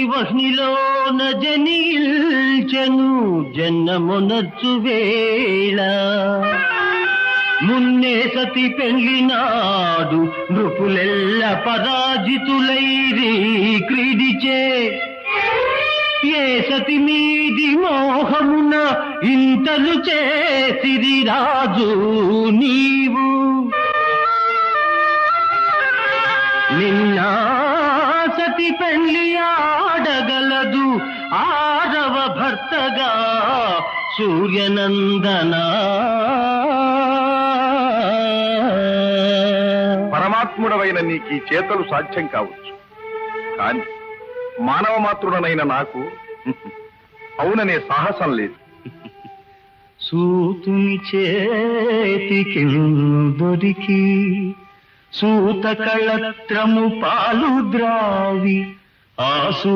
వహ్నిలోన జనిల్చను జన్మొనచ్చు వేళ. మున్నే సతి పెళ్ళినాడు నృపులెల్ల పరాజితులైరి క్రీడిచే ఏ సతి మీది మోహమున ఇంతలు చేసిరి రాజు నీవు. నిన్నా సతి పెళ్ళి ఆడగలదు. ఆరవ భర్తగా సూర్యనందనా. పరమాత్ముడవైన నీకు ఈ చేతలు సాధ్యం కావచ్చు. కాని మానవ మాతృడనైన నాకు అవుననే సాహసం లేదు. సూతుని చేతికి దొరికి సూత కళత్రము పాలు ద్రావి ఆసు